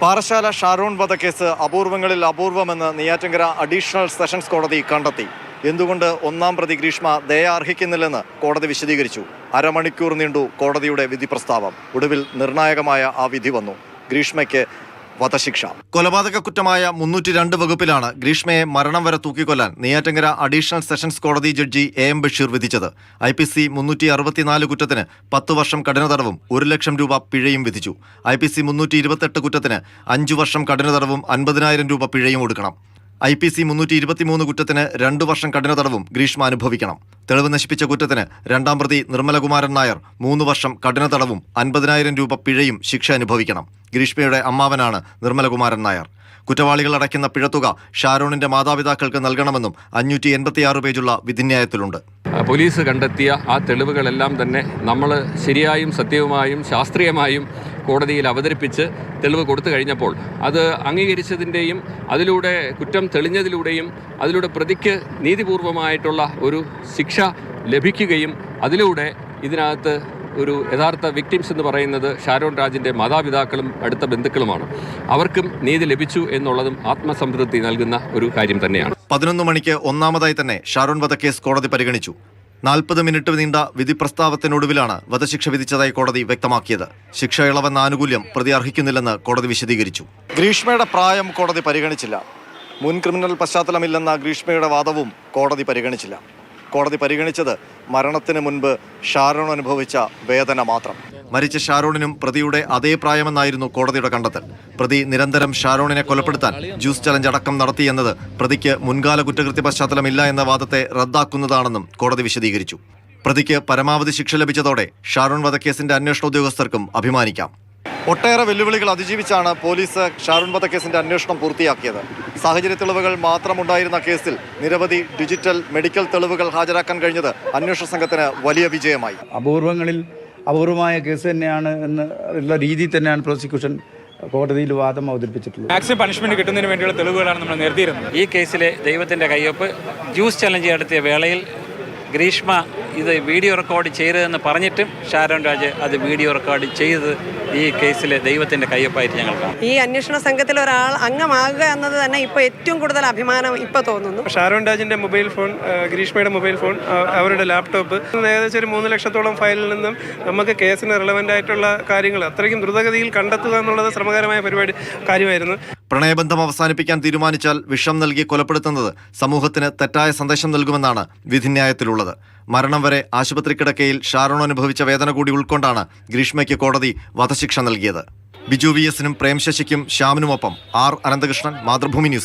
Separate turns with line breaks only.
പാറശാല ഷാരോൺ വധക്കേസ് അപൂർവങ്ങളിൽ അപൂർവമെന്ന് Neyyattinkara additional sessions കോടതി കണ്ടെത്തി. എന്തുകൊണ്ട് ഒന്നാം പ്രതി ഗ്രീഷ്മ ദയ അർഹിക്കുന്നില്ലെന്ന് കോടതി വിശദീകരിച്ചു. അരമണിക്കൂർ നീണ്ടു കോടതിയുടെ വിധി പ്രസ്താവം. ഒടുവിൽ നിർണായകമായ ആ വിധി വന്നു. ഗ്രീഷ്മയ്ക്ക് വധശിക്ഷ. കൊലപാതക കുറ്റമായ മുന്നൂറ്റി രണ്ട് വകുപ്പിലാണ് ഗ്രീഷ്മയെ മരണം വരെ തൂക്കിക്കൊല്ലാൻ നെയ്യാറ്റങ്കര അഡീഷണൽ സെഷൻസ് കോടതി ജഡ്ജി എ എം ബഷീർ വിധിച്ചത്. ഐ പി സി മുന്നൂറ്റി അറുപത്തിനാല് കുറ്റത്തിന് പത്ത് വർഷം കഠിന തടവും ഒരു ലക്ഷം രൂപ പിഴയും വിധിച്ചു. ഐ പി സി മുന്നൂറ്റി ഇരുപത്തെട്ട് കുറ്റത്തിന് അഞ്ചു വർഷം കഠിന തടവും അൻപതിനായിരം രൂപ പിഴയും കൊടുക്കണം ഐ പി സി മുന്നൂറ്റി ഇരുപത്തിമൂന്ന് കുറ്റത്തിന് രണ്ടു വർഷം കഠിന തടവും ഗ്രീഷ്മ അനുഭവിക്കണം. തെളിവ് നശിപ്പിച്ച കുറ്റത്തിന് രണ്ടാം പ്രതി നിർമ്മലകുമാരൻ നായർ മൂന്ന് വർഷം കഠിന തടവും അൻപതിനായിരം രൂപ പിഴയും ശിക്ഷ അനുഭവിക്കണം. ഗ്രീഷ്മയുടെ അമ്മാവനാണ് നിർമ്മലകുമാരൻ നായർ. കുറ്റവാളികൾ അടയ്ക്കുന്ന പിഴത്തുക ഷാരോണിന്റെ മാതാപിതാക്കൾക്ക് നൽകണമെന്നും അഞ്ഞൂറ്റി എൺപത്തിയാറ് പേജുള്ള വിധിന്യായത്തിലുണ്ട്.
പോലീസ് കണ്ടെത്തിയ ആ തെളിവുകളെല്ലാം തന്നെ നമ്മൾ ശരിയായും സത്യവുമായും ശാസ്ത്രീയമായും കോടതിയിൽ അവതരിപ്പിച്ച് തെളിവ് കൊടുത്തു കഴിഞ്ഞപ്പോൾ അത് അംഗീകരിച്ചതിന്റെയും അതിലൂടെ കുറ്റം തെളിഞ്ഞതിലൂടെയും അതിലൂടെ പ്രതിക്ക് നീതിപൂർവമായിട്ടുള്ള ഒരു ശിക്ഷ ലഭിക്കുകയും അതിലൂടെ ഇതിനകത്ത് ഒരു യഥാർത്ഥ വിക്ടിംസ് എന്ന് പറയുന്നത് ഷാരോൺ രാജിന്റെ മാതാപിതാക്കളും അടുത്ത ബന്ധുക്കളുമാണ്. അവർക്കും നീതി ലഭിച്ചു എന്നുള്ളതും ആത്മസംതൃപ്തി നൽകുന്ന ഒരു കാര്യം തന്നെയാണ്.
പതിനൊന്ന് മണിക്ക് ഒന്നാമതായി തന്നെ ഷാരോൺ വധക്കേസ് കോടതി പരിഗണിച്ചു. നാൽപ്പത് മിനിറ്റ് നീണ്ട വിധി പ്രസ്താവത്തിനൊടുവിലാണ് വധശിക്ഷ വിധിച്ചതായി കോടതി വ്യക്തമാക്കിയത്. ശിക്ഷ ഇളവെന്ന ആനുകൂല്യം പ്രതി അർഹിക്കുന്നില്ലെന്ന് കോടതി വിശദീകരിച്ചു. ഗ്രീഷ്മയുടെ പ്രായം കോടതി പരിഗണിച്ചില്ല. മുൻ ക്രിമിനൽ പശ്ചാത്തലമില്ലെന്ന ഗ്രീഷ്മയുടെ വാദവും കോടതി പരിഗണിച്ചില്ല. കോടതി പരിഗണിച്ചത് മരണത്തിന് മുൻപ് ഷാരോൺ അനുഭവിച്ച വേദന മാത്രം. മരിച്ച ഷാരോണിനും പ്രതിയുടെ അതേ പ്രായമെന്നായിരുന്നു കോടതിയുടെ കണ്ടെത്തൽ. പ്രതി നിരന്തരം ഷാരോണിനെ കൊലപ്പെടുത്താൻ ജ്യൂസ് ചലഞ്ച് അടക്കം നടത്തിയെന്നത് പ്രതിക്ക് മുൻകാല കുറ്റകൃത്യ പശ്ചാത്തലമില്ല എന്ന വാദത്തെ റദ്ദാക്കുന്നതാണെന്നും കോടതി വിശദീകരിച്ചു. പ്രതിക്ക് പരമാവധി ശിക്ഷ ലഭിച്ചതോടെ ഷാരോൺ വധക്കേസിന്റെ അന്വേഷണ ഉദ്യോഗസ്ഥർക്കും അഭിമാനിക്കാം. ഒട്ടേറെ വെല്ലുവിളികൾ അതിജീവിച്ചാണ് പോലീസ് ഷാരൂൺ വധക്കേസിന്റെ അന്വേഷണം പൂർത്തിയാക്കിയത്. സാഹചര്യ തെളിവുകൾ മാത്രമുണ്ടായിരുന്ന കേസിൽ നിരവധി ഡിജിറ്റൽ മെഡിക്കൽ തെളിവുകൾ ഹാജരാക്കാൻ കഴിഞ്ഞത് അന്വേഷണ സംഘത്തിന് വലിയ വിജയമായി.
അപൂർവങ്ങളിൽ അപൂർവമായ കേസ് തന്നെയാണ് എന്ന് ഉള്ള രീതിയിൽ തന്നെയാണ് പ്രോസിക്യൂഷൻ കോടതിയിൽ വാദം അവതരിപ്പിച്ചിട്ടുള്ളത്.
മാക്സിമം പണിഷ്മെന്റ് കിട്ടുന്നതിന് വേണ്ടിയുള്ള തെളിവുകളാണ് നമ്മൾ നിർത്തിയിരുന്നത്
ഈ കേസിലെ ദൈവത്തിന്റെ കയ്യൊപ്പ് ജ്യൂസ് ചലഞ്ച് നടത്തിയ വേളയിൽ ഗ്രീഷ്മ ഇത് വീഡിയോ റെക്കോർഡ് ചെയ്തതെന്ന് പറഞ്ഞിട്ടും ഷാരോൺ രാജ് അത് വീഡിയോ റെക്കോർഡ് ചെയ്തത് ഈ കേസിലെ ദൈവത്തിന്റെ കയ്യൊപ്പായിട്ട് ഞങ്ങൾ കാണും.
ഈ അന്വേഷണ സംഘത്തിൽ ഒരാൾ അംഗമാകുക എന്നത് തന്നെ ഇപ്പോൾ ഏറ്റവും കൂടുതൽ അഭിമാനം ഇപ്പോൾ തോന്നുന്നു.
ഷാരോൺ രാജിന്റെ മൊബൈൽ ഫോൺ ഗ്രീഷ്മയുടെ മൊബൈൽ ഫോൺ അവരുടെ ലാപ്ടോപ്പ് ഏകദേശം ഒരു മൂന്ന് ലക്ഷത്തോളം ഫയലിൽ നിന്നും നമുക്ക് കേസിന് റിലവന്റ് ആയിട്ടുള്ള കാര്യങ്ങൾ അത്രയ്ക്കും ദ്രുതഗതിയിൽ കണ്ടെത്തുക എന്നുള്ളത് ശ്രമകരമായ പരിപാടി കാര്യമായിരുന്നു.
പ്രണയബന്ധം അവസാനിപ്പിക്കാൻ തീരുമാനിച്ചാൽ വിഷം നൽകി കൊലപ്പെടുത്തുന്നത് സമൂഹത്തിന് തെറ്റായ സന്ദേശം നൽകുമെന്നാണ് വിധിന്യായത്തിലുള്ളത്. മരണം വരെ ആശുപത്രി കിടക്കയിൽ ഷാരോൺ അനുഭവിച്ച വേദന കൂടി ഉൾക്കൊണ്ടാണ് ഗ്രീഷ്മയ്ക്ക് കോടതി വധശിക്ഷ നൽകിയത്. ബിജു വി എസിനും പ്രേംശശിക്കും ശ്യാമിനുമൊപ്പം ആർ അനന്തകൃഷ്ണൻ മാതൃഭൂമി ന്യൂസ്.